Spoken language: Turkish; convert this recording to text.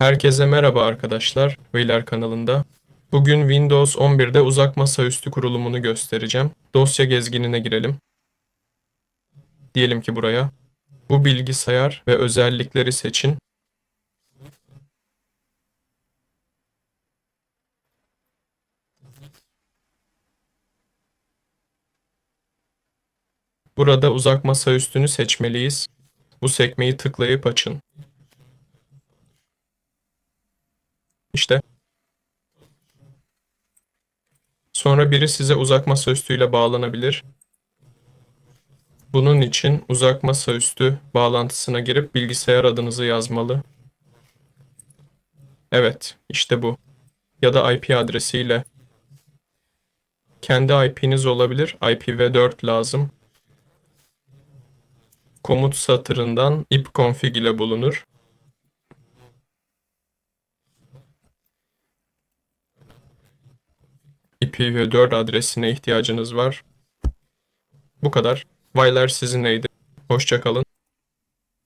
Herkese merhaba arkadaşlar, Veyler kanalında. Bugün Windows 11'de uzak masaüstü kurulumunu göstereceğim. Dosya gezginine girelim. Diyelim ki buraya. Bu bilgisayar ve özellikleri seçin. Burada uzak masaüstünü seçmeliyiz. Bu sekmeyi tıklayıp açın. İşte. Sonra biri size uzak masaüstüyle bağlanabilir. Bunun için uzak masaüstü bağlantısına girip bilgisayar adınızı yazmalı. Evet, işte bu. Ya da IP adresiyle. Kendi IP'niz olabilir. IPv4 lazım. Komut satırından ipconfig ile bulunur. IPv4 adresine ihtiyacınız var. Bu kadar. Vaylar sizinleydi. Hoşça kalın.